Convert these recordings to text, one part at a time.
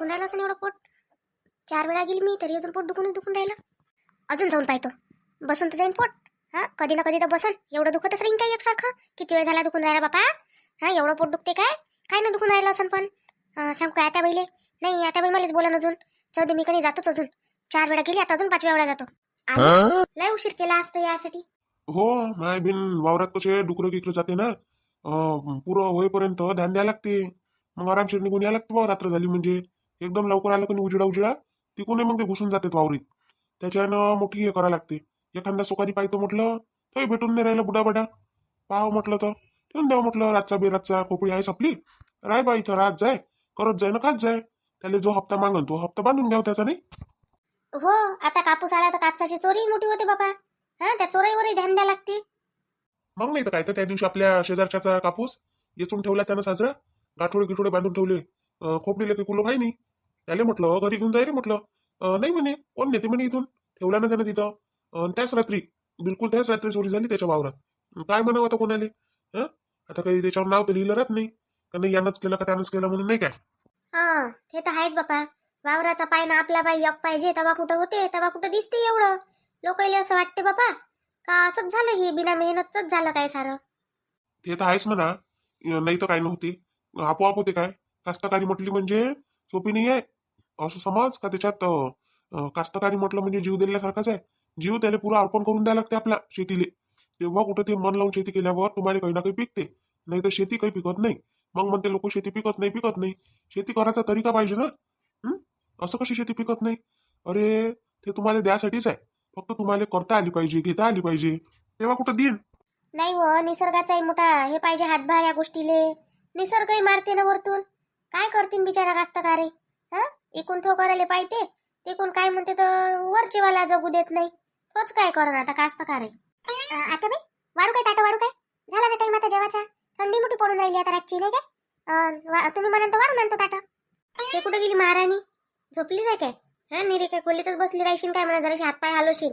दुखून राहिलं असं एवढं पोट? चार वेळा गेली मी तरी अजून पोट दुखूनच दुखून राहिलं. अजून जाऊन पाहतो. बसून तर जाईन पोट. हा कधी ना कधी तर बसन. एवढं दुखतच राहीन काय एकसारखं? किती वेळ झाला दुखून राहिला बापा? हा एवढं पोट दुखते काय? काय ना दुखून राहिलं असं पण. सांगू काय आता बैले नाही आता बाई मलाच बोला अजून. जाऊ दे मी कधी जातोच अजून. चार वेळा गेली आता अजून पाचव्या वेळा जातो. लय उशीर केला असतं यासाठी. हो माय बिन वावरात कसे डुकरं गिकरं जाते ना. पुरं होईपर्यंत ध्यान द्यायला लागते. मग आरामशीर निघून यायला लागते रात्र झाली म्हणजे. एकदम लवकर आलं कोणी उजिडा उजिडा तिकून मग ते घुसून जाते वावरीत त्याच्यानं मोठी हे करायला लागते. एखादा सुखारी पाहिजे म्हटलं तरी भेटून नाही राहिलं बुडा बडा. पाहावं म्हटलं तर ठेवून द्यावं म्हटलं रातचा बेरातचा खोपडी आहे आपली राय बा इथं रात जाय करत जाय ना खात जाय. त्याला जो हप्ता मागन तो हप्ता बांधून घ्याव त्याचा नाही? हो आता कापूस आला तर कापसाची चोरी मोठी होते बाबा. हा त्या चोरीवरही ध्यान द्यायला लागते. मग नाही तर काय तर त्या दिवशी आपल्या शेजारच्याचा कापूस येचून ठेवला त्यानं साजरा. गाठोडे गिठोडे बांधून ठेवले. खोपडीला काही कुलं भाई नाही? त्याला म्हटलं घरी घेऊन जाय रे म्हटलं. नाही म्हणे कोण नेते म्हणे इथून? ठेवला ना त्यानं तिथं. त्याच रात्री बिलकुल त्याच रात्री चोरी झाली त्याच्या वावरात. काय म्हणावं आता कोणाले? हं? आता काही त्याच्यावर नाव तर लिहिलं राहत नाही. का नाही यानंच केलं का त्यानंच केलं म्हणून नाही काय? हा ते तर आहेच बापा. वावराचा पाय ना आपला पाय यक पाहिजे तेव्हा कुठं होते तेव्हा कुठं दिसते एवढं. लोकांना असं वाटते बापा. का असंच झालं हे? बिना मेहनतच झालं काय सारं? ते तर आहेच म्हणा. नाही तर काय नव्हते. आपोआप होते काय? कास्तकारी म्हटली म्हणजे सोपी नाही आहे. असं समज का त्याच्यात कास्तकारी म्हटलं म्हणजे जीव दिल्यासारखाच आहे. जीव त्याला पुरा अर्पण करून द्यायला लागते आपल्या शेतीले. तेव्हा कुठं ते मन लावून शेती केल्यावर तुम्हाला काही ना काही पिकते. नाही तर शेती काही पिकत नाही. मग म्हणते लोक शेती पिकत नाही पिकत नाही. शेती करायचा तरीका पाहिजे ना. असं कशी शेती पिकत नाही? अरे ते तुम्हाला द्यासाठीच आहे. फक्त तुम्हाला करता आली पाहिजे घेता आली पाहिजे. तेव्हा कुठं देईन? नाही हो निसर्गाचाही मोठा. हे पाहिजे हातभार या गोष्टीले. निसर्गही मारते ना वरतून. काय करतील बिचारा कास्तकारे? हा? इकून तो करायला पाहिजे. तिकून काय म्हणते तर वरचीवाला जगू देत नाही. तोच काय करण आता कास्तकार आता बाई वाढू काय ताटा वाढू काय? झाला ना टाइम आता जेवाचा थंडी मोठी पडून राहिली आता रातची नाही काय वा- तुम्ही म्हणाल तर वाढून आणतो ताटा. ते कुठे गेली महाराणी? झोपलीच आहे काय? हा निरे काय खोलीतच बसली राहशील काय म्हणा जराशी हातपाय हलवशील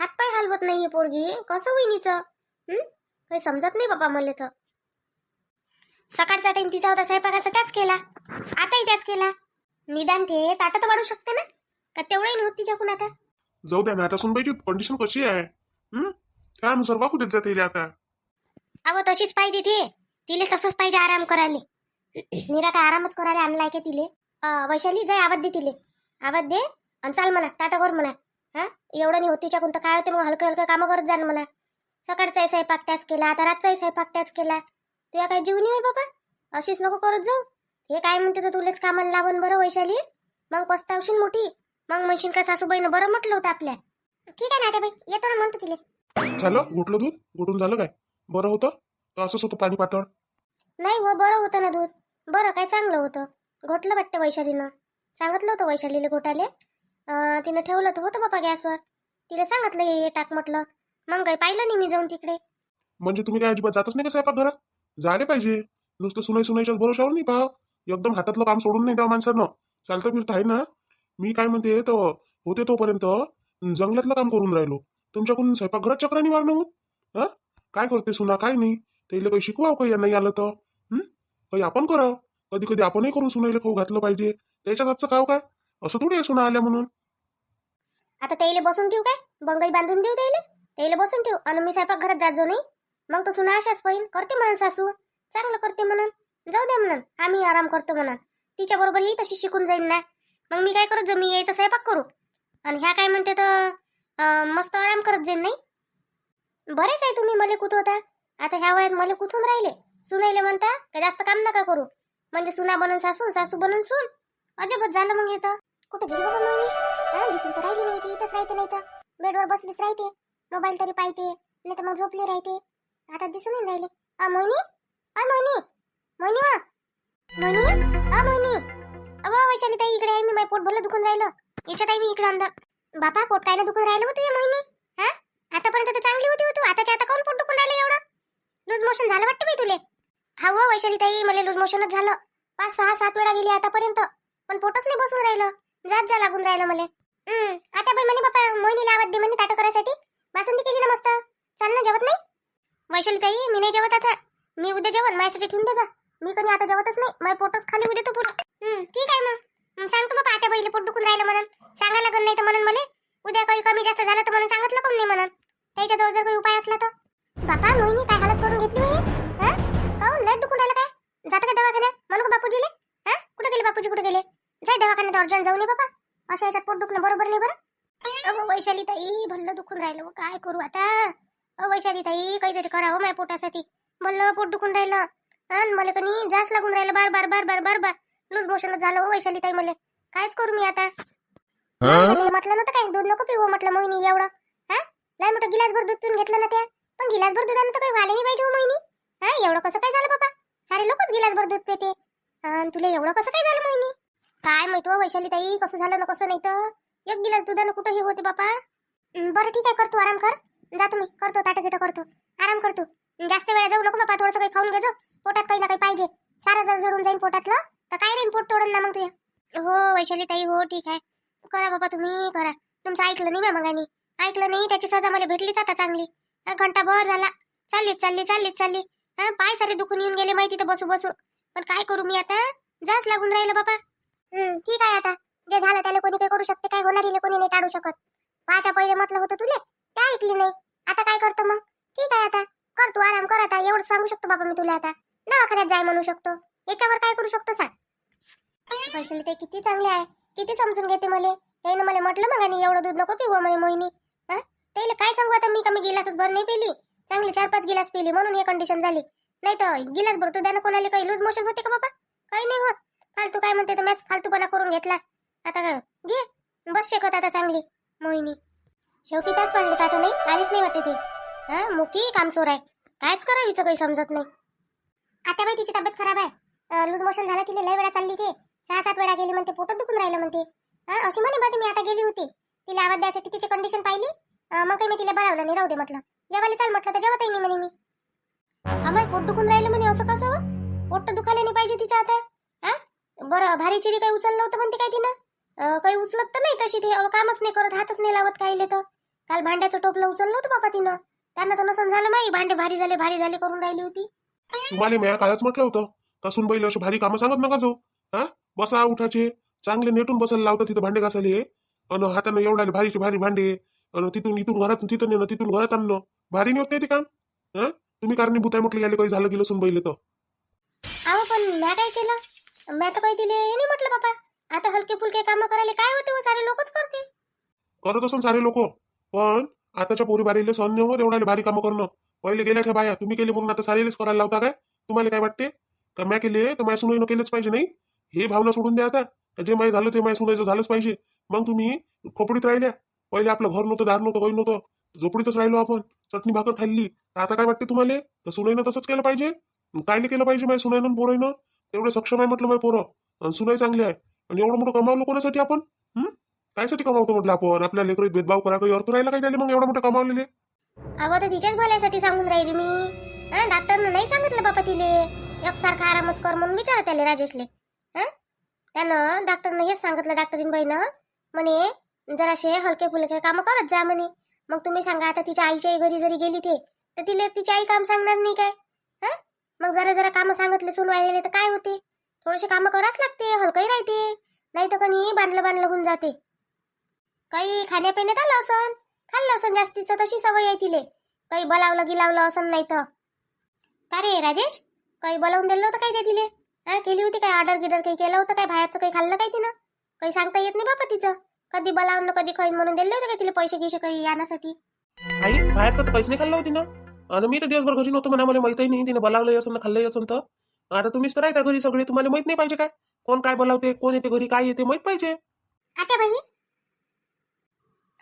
हातपाय हलवत नाहीये पोरगी. कसं होईन हिचं? काही समजत नाही बाबा मला तर. सकाळचा टाइम तिचा होता स्वयंपाकाचा त्याच केला. आताही त्याच केला. निदान ते ताटात तर वाढू शकते ना? का तेवढंही नव्हतं तिच्याकडून आता? जाऊ द्या ना आता सुनबाईची कंडिशन कशी आहे? हं? त्यानुसार वाकू देत जाते आता. अहो तशीच पाहिजे ती. तिले तसंच पाहिजे आराम करायला. निरा काय आरामच करायला आणलाय का तिले? अं, वैशाली जाय आवाज दे तिले. आवाज दे आणि चाल म्हणा ताटावर म्हणा. हा? एवढं नाही होत तिच्याकडून तर काय होते मग हलकं हलकं कामं करत जा ना म्हणा. सकाळचाही स्वयंपाक त्याच केला आता रातचाही स्वयंपाक त्याच केला. तुला काय जीव नाही बाबा? अशीच नको करत जाऊ. हे काय म्हणते तर तुलेच कामाला लावून बरं वैशाली? मग पस्तावशील मोठी. मग म्हणशील का सासूबाईनं बरं म्हटलं होतं आपल्या. ठीक आहे ना बाई येतो ना म्हणतो तिले. झालं? घोटलं दूध? घोटून झालं काय? बरं होतं? का असंच होतं पाणी पातळ? नाही हो बरं होतं ना दूध. बरं काय चांगलं होतं. घोटलं वाटतं वैशालीनं. सांगितलं होतं वैशालीला घोटाले. तिनं ठेवलं तर होतं बापा गॅसवर. तिला सांगितलं ये टाक म्हटलं. मग काही पाहिलं नाही मी जाऊन तिकडे. म्हणजे तुम्ही काय अजिबात जातच नाही का स्वयंपाक घरात जायला पाहिजे. नुसतं सुनाई सुनाईच्याच भरोशावर नाही पाहाव एकदम हातातलं काम सोडून नाही द्या माणसानं? चालतं फिरतं आहे ना? मी काय म्हणते तर होते तोपर्यंत जंगलातलं काम करून राहिलो. तुमच्याकडून स्वयंपाकघरात घरात मारणं होत हा? काय करते सुना? काय नाही? त्याला काही शिकवावं काही नाही आलं तर? काही आपण करावं? कधी कधी आपणही करून सुनाईला खाऊ घातलं पाहिजे. त्याच्यात आजचं काव काय? असं थोडी आहे सुना आल्या म्हणून. आता त्याला बसून ठेवू काय? बंगई बांधून देऊ त्याला त्याला बसून ठेवू. आणि मी स्वयंपाक घरात जात जो नाही. मग तर सुना अशाच पाहिन. करते म्हणून सासू. चांगलं करते म्हणून. जाऊ दे म्हणून. आम्ही आराम करतो म्हणून. तिच्या बरोबर ही तशी शिकून जाईन ना. मग मी काय करत जा मी यायचा स्वयंपाक करू. आणि ह्या काय म्हणते तर मस्त आराम करत जाईन नाही? बरेच आहे तुम्ही मला कुठवता आता. ह्या वयात मला कुठून राहिले? सुनायले म्हणता का जास्त काम नका करू. म्हणजे सुना बनून सासू सासू बनून सून. अजबच झालं मग येतं कुठे गेली बाबा मोहिनी? दिसून तर राहिली नाही ती इथंच राहते नाही तर. बेडवर बसलीच राहते. मोबाईल तरी पाहते नाही तर मग झोपली राहते. आता दिसून राहिले. अ मोहिनी? अ मोहिनी? मोहिनी वा मोनी? अ मोहिनी अव वैशाली ताई इकडे आहे. मी माझं पोट भरलं दुखून राहिलं. याच्यात आहे मी इकडे अंदर. बापा पोट काय ना दुखून राहिलं होतं मोहिनी हा? आतापर्यंत तर चांगली होती हो तू. आताच्या आता कोण पोट दुखून राहिलं एवढं? लूज मोशन झालं वाटतं बाई तुले? हा हो, हो, व वैशाली ताई मला लूज मोशनच झालं. पाच सहा सात वेळा गेली आतापर्यंत. पण पोटच नाही बसून राहिलं. जात जा लागून राहिलं मला. हम्म, आता बाई म्हणे बापा मोहिनीला आवाज दे म्हणे ताटं करायसाठी. बासंती केली ना मस्त. चाल ना जेवत नाही? वैशाली ताई मी नाही जेवत आता. मी उद्या जेवण. माझ्यासाठी ठेवून दे जा. मी कधी आता जेवतच नाही. माझ्या पोटच खाली उद्या तो पुरं ठीक आहे मग. सांगतो बाबा आता पहिले पोट दुखून राहिलं म्हणून. सांगा लागत नाही तर म्हणून मला. उद्या काही कमी जास्त झालं तर म्हणून सांगितलं कोण नाही म्हणून. त्याच्याजवळ जर काही उपाय असला तर. बापा मोहिनी काय हालत करून घेतली होई काहून लय दुखून राहिलं काय? जाता का दवाखान्यात? म्हणू का बापूजीले? हा? कुठे गेले बापूजी कुठे गेले? जाय दवाखान्यात अर्जंट जाऊ नये बाबा अशा याच्यात पोट दुखणं बरोबर नाही बरं. अहो वैशाली ताई भल्लं दुखून राहिलं हो. काय करू आता? वैशाली ताई काहीतरी करावं हो माझ्या पोटासाठी. भल्लं पोट दुखून राहिलं. आणि मला कनी जास्त लागून राहिलं. बार बार बार बार बार बार. लूज मोशन झालं हो वैशाली ताई मला कायच करू मी आता? म्हटलं नव्हतं काय? दूध नको पिऊ म्हटलं मोहिनी एवढं. हा? लय मोठं गिलासभर दूध पिऊन घेतलं ना त्या? पण गिलासभर दुधानं तर काही व्हायला नाही पाहिजे हो मोहिनी. हा एवढं कसं काय झालं बाबा? सारे लोकच गिलासभर दूध पिते. आणि तुला एवढं कसं काय झालं मोहिनी? काय माहीत हो वैशाली ताई कसं झालं ना कसं नाही तर? एक गिलास दुधानं कुठं हे होते बापा. बरं ठीक आहे करतो आराम कर. जातो मी करतो ताटं करतो. आराम करतो. जास्त वेळा जाऊ नको बापा थोडंसं काही खाऊन घेजो पोटात काही ना काही पाहिजे. सारं जर जोडून जाईन पोटातलं तर काय राहीन पोट तोडून ना मग तुझ्या हो वैशाली ताई हो ठीक आहे. करा बाबा तुम्ही करा. तुमचं ऐकलं नाही मग मगानी ऐकलं नाही त्याची सजा मला भेटलीच आता चांगली. घंटा घंटाभर झाला. चाललीच चालली चाललीच चालली. हा पाय सारे दुखून येऊन गेले माहिती तर बसू बसू. पण काय करू मी आता? जाच लागून राहिलं बाबा. ठीक आहे आता. जे झालं त्याला कोणी काही करू शकते काय होणार कोणी नाही टाळू शकत. पाच्या पहिले म्हटलं होतं तुले ते ऐकली नाही. आता काय करतो मग? ठीक आहे आता. कर तू आराम कर आता. एवढं सांगू शकतो बाबा मी तुला आता. दवाखान्यात जाय म्हणू शकतो. याच्यावर काय करू शकतो सांग. वैशाली ते किती चांगले आहे. किती समजून घेते मला. त्यानं मला म्हटलं मग आणि एवढं दूध नको पिऊ म्हणे मोहिनी. हा? त्याला काय सांगू आता मी कमी गिलासच भर नाही पिली. चांगली चार पाच गिलास पिली म्हणून हे कंडिशन झाली. नाही तर गिलास भरतो त्यानं कोणाला काही लूज मोशन होते का बाबा? काही नाही होत. फालतू काय म्हणते तर मॅच फालतूपणा करून घेतला. आता काय घे. बस शिकत आता चांगली. मोहिनी. शेवटी त्याच वाढले का नाही आलीच नाही वाटते ती. हा? मोठी कामचोर आहे. कायच करावीचं काही समजत नाही. आता बाई तिची तब्येत खराब आहे. लूज मोशन झालं तिला लय वेळा चालली ते. सहा सात वेळा गेली म्हणते पोटात दुखून राहिलं म्हणते. हा अशी म्हणे बाकी मी आता गेली होती. तिला आवाज द्यायसाठी तिची कंडिशन पाहिली. मग काही मी तिला बोलावलं नाही राहू दे म्हटलं. जेवायला चाल म्हटलं तर जेवतही नाही म्हणे मी. आम्हाला पोट दुखून राहिलं म्हणे असं कसं? हो? पोट दुखायला नाही पाहिजे तिचं आता. हा बरं भारी चिरी काही उचललं होतं म्हणते काय तिनं? काही उचलत तर नाही तशी ते. अहो, कामच नाही करत हातच नाही लावत काहीले तर. काल भांड्याचं टोपलं उचललं होतं बाबा तिनं. त्यांना तर नसन झालं माही भांडे भारी झाले भारी झाले करून राहिली होती. तुम्हाला मी कालच म्हटलं होतं. कसून बैल अशी भारी कामं सांगत नका जाऊ. हा? बसा उठाचे. चांगले नेटून बसायला लावतात तिथं भांडे घासाले अन हातानं एवढा भारीचे भारी भांडे. अन तिथून इथून घरात तिथं नेणं तिथून घरात आणणं. भारी नाही होत नाही ते काम? हा? तुम्ही कारणीभूत आहे म्हटलं याले काही झालं गेलं सुन बैल तर. अहो पण म्या काय केलं? म्या तर काही हे नाही म्हटलं बाबा आता हलके फुलके कामं करायला काय होते हो? सारे लोकच करते करत असन सारे लोक. पण आताच्या पोरी बारीले सण नाही होत एवढ्या भारी कामं करणं. पहिले गेल्या त्या बाया. तुम्ही केले म्हणून आता सारेलेच करायला लावता काय? तुम्हाला काय वाटते? का म्या केले तर माझ्या सुनाईनं केलंच पाहिजे नाही? हे भावना सोडून द्या आता. का जे माय झालं ते माझ्या सुनाईचं झालंच पाहिजे. मग तुम्ही खोपडीत राहिल्या. पहिले आपलं घर नव्हतं दार नव्हतं काही नव्हतं. झोपडीतच राहिलो आपण. चटणी भाकर खाल्ली. तर आता काय वाटते तुम्हाला? तर सुनाईनं तसंच केलं पाहिजे. कायले केलं पाहिजे माझ्या सुनाईनं पोराईनं? तेवढं सक्षम आहे म्हटलं माझ्या पोरं. आणि सुनाई चांगली आहे. आणि एवढं मोठं कमावलं कोणासाठी आपण? हं? कायसाठी कमावतो म्हटलं आपण? आपल्या लेकरीत भेदभाव करा काही अर्थ राहिला काय त्याला? मग एवढं मोठं कमावलेले अगं तर तिच्याच भल्यासाठी सांगून राहिली मी. हा? डॉक्टरनं नाही सांगितलं बाबा तिले. एकसारखा आरामच कर म्हणून विचारा त्याला राजेशले. हा? त्यानं डॉक्टरनं हेच सांगितलं डॉक्टरीन बाईनं म्हणे जराशे हलके फुलके कामं करत जा म्हणे. मग तुम्ही सांगा आता तिच्या आईच्या घरी जरी गेली ते तर तिला तिची आई काम सांगणार नाही काय? हा? मग जरा जरा कामं सांगितले सुनवायले तर काय होते? थोडेसे कामं करावंच लागते हलकंही राहते. नाही तर कणी बांधलं बांधलं होऊन जाते. काही खाण्यापिण्यात आलं असन? खाल्लं असन जास्तीचं तशी सवय आहे तिले. काही बोलावलं गिलावलं असं नाही तर. का रे राजेश? काही बोलावून दिलं होतं काय ते तिले? हा केली होती काय ऑर्डर गिडर काही केलं होतं काय? बाहेरचं काही खाल्लं काय तिनं? काही सांगता येत नाही बापा तिचं. कधी बोलावून कधी खाईन म्हणून दिले होते का तिला पैसे गिसे काही आणण्यासाठी आई बाहेरचं तर पैसे नाही खाल्लं होती ना आणि मी तर दिवसभर घरी नव्हतो म्हणा मला माहितही नाही तिने बोलावलंही असं खाल्लंही असं तर. आता तुम्हीच तर राहता घरी सगळे तुम्हाला माहीत नाही पाहिजे काय? कोण काय बोलावते कोण येते घरी काय येते माहीत पाहिजे? आता बाई?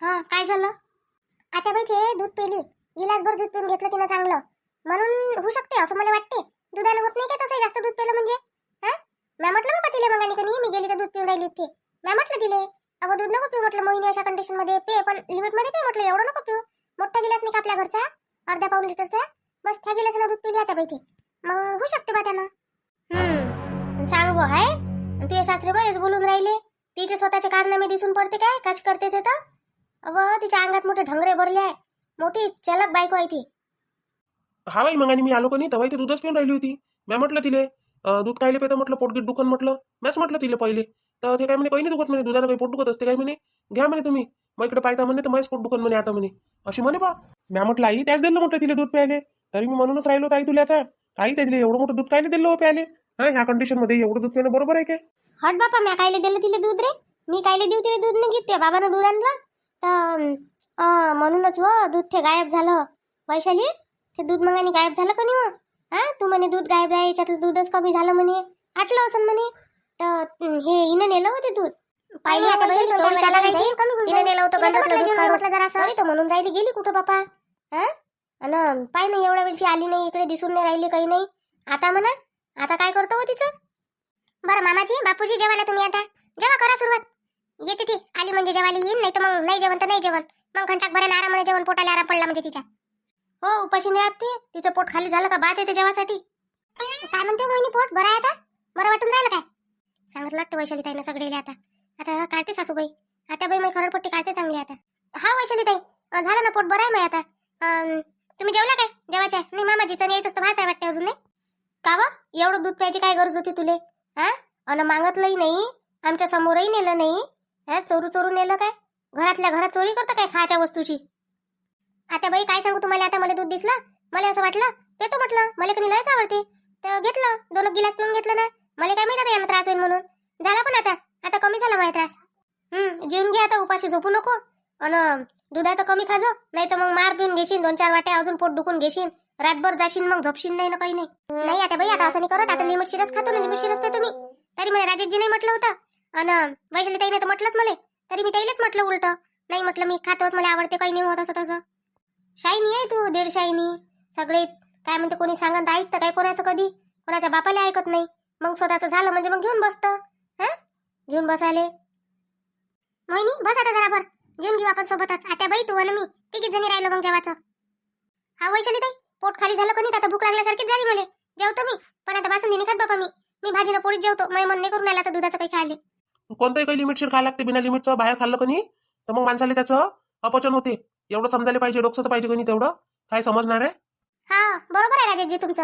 हा काय झालं? आता बाई ते दूध पेली गिलासभर दूध पिऊन घेतलं तिनं चांगलं. म्हणून होऊ शकते असं मला वाटते. दुधानं होत नाही का तसं जास्त दूध पेलं म्हणजे? हा? मॅम म्हटलं बाबा तिला मग आणि मी गेली तर दूध पिऊन राहिली होती. मॅम म्हटलं तिले अगं दूध नको पिऊ म्हटलं मोहिनी अशा कंडिशनमध्ये पे पण लिमिटमध्ये पे म्हटलं एवढं नको पिऊ. मोठा गिलास नाही का आपल्या घरचा अर्धा पाऊन लिटरचा. बस त्या गिलासानं दूध पिली आता बाई मग होऊ शकते बा त्यानं. हम्म सांग बो हाय. तुझे सासरे बरेच बोलून राहिले. तिचे स्वतःचे कारनामे दिसून पडते काय? काच करते ते तर. अव तिच्या अंगात मोठे ढंगरे भरले आहे. मोठी चलक बायको आहे ती. हा बाई मग आणि मी आलो कोणी तेव्हा ते दूधच पिऊन राहिली होती. मी म्हटलं तिले अं, दूध कायले पेतं म्हटलं पोटगीट दुखन म्हटलं. मॅच म्हटलं तिले पहिले. तर ते काय म्हणे काही नाही दुखत म्हणे दुधानं काही पोट दुखत असते काय म्हणे? घ्या म्हणे तुम्ही. मग इकडे पाहता म्हणे तर माझ्याच पोट दुखत म्हणे आता म्हणे. अशी म्हणे बा. म्या म्हटलं आई त्याच दिलं म्हटलं तिला दूध प्यायले. तरी मी म्हणूनच राहिलो ताई तुला आता. आई त्या तिला एवढं मोठं दूध काय दिलं हो प्यायले? हा ह्या कंडिशनमध्ये एवढं दूध पिणं बरोबर आहे काय? हट बापा मी कायले दिलं तिला दूध रे? मी कायले देऊ तिला दूध नाही घेत? त्या बाबानं दूध आणलं? तर अं, म्हणूनच व दूध ते गायब झालं. वैशाली ते दूध मग गायब झालं का नाही मग हा? तू म्हणे दूध गायब आहे याच्यातलं दूधच कमी झालं म्हणे. आटलं असं म्हणे. तर हे हिनं नेलं होते दूध. पाहिली आता बाई, थोडी चालाक आहे ती. तिनं नेलं होतं गंजातलं दूध. काढून. तरी तर म्हणून राहिली गेली कुठं बापा? हा? अन पाय नाही एवढ्या वेळची आली नाही इकडे दिसून नाही राहिली काही नाही. आता म्हणा आता काय करतो हो तिचं? बरं मामाजी बापूजी जेवायला तुम्ही आता. जेव्हा करा सुरुवात. येते ती. आली म्हणजे जेवायला येईन नाही तर मग नाही जेवण तर नाही जेवण. मग घंटाक बरं आरामाने जेवण पोटाला आराम पडला म्हणजे तिच्या. हो उपाशी नाही ती. तिचं पोट खाली झालं का बात येते जेवासाठी. काय म्हणते हो मोहिनी पोट? बरं आहे आता? बरं वाटून राहिलं काय? सांगितलं वाटतं वैशाली ताईनं सगळे आता. आता काढते सासूबाई. आता बाई मी खरडपट्टी काढते चांगली आता. हा वैशाली ताई झालं ना पोट? बरं आहे मग आता. तुम्ही जेवला काय? जेवायचं आहे? नाही मामाजीचं यायचं असतं. भाच आहे वाटतं अजून नाही? का वा? एवढं दूध प्यायची काय गरज होती तुले? हा अन मागतलंही नाही. आमच्या समोरही नेलं नाही. हे चोरू चोरू नेलं काय? घरातल्या घरात चोरी करतं काय खायच्या वस्तूची? आता बाई काय सांगू तुम्हाला? आता मला दूध दिसलं मला असं वाटलं पेतो म्हटलं. मला कधी लयच आवडते. तर घेतलं दोन गिलास पिऊन घेतलं ना. मला काय माहिती आता त्रास होईल म्हणून. झाला पण आता. आता कमी झाला माझा त्रास. हम्म जेवून घे आता उपाशी झोपू नको. अन दुधाचं कमी खाजो. नाही तर मग मार पिऊन घेशील दोन चार वाट्या अजून पोट दुखून घेशील रातभर जाशील मग झोपशील नाही ना काही नाही. नाही आता बाई आता असं नाही करत. आता लिमिट शिरस खातो ना लिमिट शिरस पेतो मी. तरी मला राजेशजी नाही म्हटलं होतं. अन वैशाली ताईने तर म्हटलंच मला तरी मी ताईलाच म्हटलं उलट. नाही म्हटलं मी खातोच मला आवडते काही नाही होत असं तसं. शाईनी आहे तू दीड शाईनी. सगळे काय म्हणते कोणी सांगत ऐकतं काय कोणाचं कधी? कोणाच्या बापाला ऐकत नाही. मग स्वतःचं झालं म्हणजे मग घेऊन बसतं. हा? घेऊन बसायले. मोहिनी बस आता जराबर घेऊन घेऊ आपण सोबतच. आता बाई तू आणि मी तिघीच जणी राहिलो मग जेवाचं. हा वैशाली ताई पोट खाली झालं कोणी आता भूक लागल्यासारखीच झाली मला. जेवतो मी पण आता बासून नाही खात बापा मी. मी भाजीनं पोळीत जेवतो. मग मन नाही करून आला तर दुधाचं काही खायले. कोणतंही काही लिमिटशीर खायला लागते बिना लिमिटचं बाहेर खाल्लं कोणी तर मग माणसाला त्याचं अपचन होते. एवढं समजायला पाहिजे डोकं तर पाहिजे कोणी तेवढं. काय समजणार आहे? हा बरोबर आहे राजेशजी तुमचं.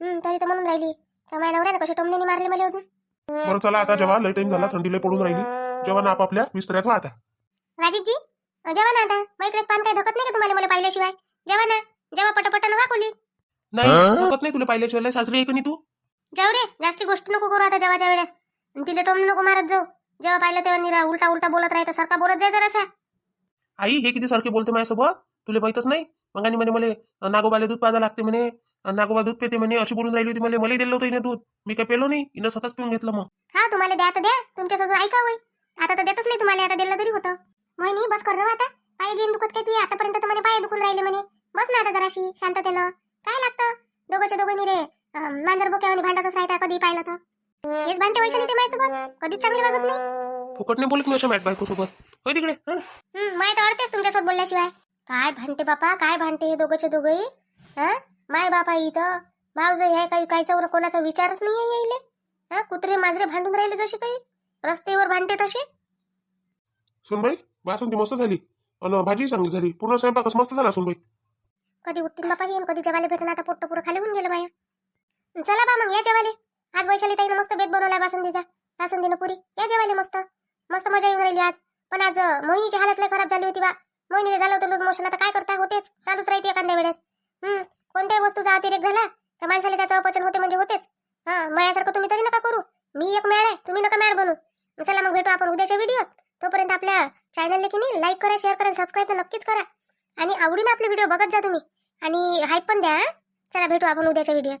हम्म तरी तर म्हणून राहिली. तर माझ्या नवऱ्यानं कसे टोमण्याने मारले मला अजून. बरं चला आता जेव्हा लय टाइम झाला थंडी लय पडून राहिली. जेव्हा आपापल्या विस्ताऱ्यात व्हा आता राजेशजी जेव्हा ना आता. मग इकडेच पान काय धकत नाही का तुम्हाला मला पाहिल्याशिवाय? जेव्हा ना. जेव्हा पटापट नका खोली. नाही धकत नाही तुला पाहिल्याशिवाय. लय सासरी आहे का नाही तू. जाऊ रे जास्ती गोष्ट नको करू आता वेळेत. आणि तिला टोमणं नको मारत जाऊ. जेव्हा पाहिलं तेव्हा निरा उलटा उलटा बोलत राहतं सारखा बोलत जाय जरासा आई हे किती सारखे बोलते माझ्यासोबत? तुला माहितच नाही? मग आणि म्हणे मला नागोबाला दूध पाजा लागते म्हणे. नागोबा दूध पेते म्हणे अशी बोलून राहिली होती मला मला दिलं होतं हिने दूध. मी काय पेलो नाही हिनं स्वतःच पिऊन घेतलं मग. हा तुम्हाला द्या तर द्या. तुमच्या सजून ऐका होय. आता तर देतच नाही तुम्हाला आता दिलं तरी होतं. मोहिनी बस कर आता. पाय घेऊन दुखत काय तुम्ही आतापर्यंत तर म्हणे पाय दुखून राहिले म्हणे. बस ना आता जराशी शांततेनं. काय लागतं? दोघंच्या दोघांनी रे मांजर बोक्यावानी भांडतच राहता कधी पाहिलं तर. हेच भांडते वैशाली ते माझ्यासोबत? कधीच चांगली वागत नाही. फुकट नाही बोलत मी अशा मॅट बायको सोबत होय तिकडे हं? हम्म माय तर अडतेच तुमच्यासोबत बोलल्याशिवाय. काय भांडते बापा काय भांडते हे दोघंचे दोघंही? हा? माय बापा इथं. भाव जर ह्या काही काहीचा कोणाचा विचारच नाही यायले. हा कुत्रे मांजरे भांडून राहिले जसे काही. रस्त्यावर भांडते तसे. सुनबाई बासुंदी मस्त झाली. अन भाजी चांगली झाली. पूर्ण स्वयंपाकच मस्त झाला सुनबाई. कधी उठतील बापा येईन. कधी जेवायला भेटून आता पोट्ट पुरं खाली होऊन गेलं माया चला बा मग या जेवाले आज वैशाली ताईनं मस्त बेत बनवलाय बासुंदीचा. बासुंदीनं पुरी. या जेवायला मस्त. मस्त मजा येऊन राहिली आज. पण आज मोहिनीची हालत लय खराब झाली होती बा. मोहिनीने झालं होतं लूज मोशन. आता काय करता? होतेच. चालूच राहते एखाद्या वेळेस. हम्म. कोणत्याही वस्तूचा अतिरेक झाला तर माणसाला त्याचं अपचन होते म्हणजे होतेच. हा माझ्यासारखं तुम्ही तरी नका करू. मी एक मॅड आहे. तुम्ही नका मॅड बनू. चला मग भेटू आपण उद्याच्या व्हिडिओत तोपर्यंत आपल्या चॅनलला की नाही लाईक करा शेअर करा सबस्क्राईब तर नक्कीच करा. आणि आवडीनं आपले व्हिडिओ बघत जा तुम्ही. आणि हाईप पण द्या चला भेटू आपण उद्याच्या व्हिडिओत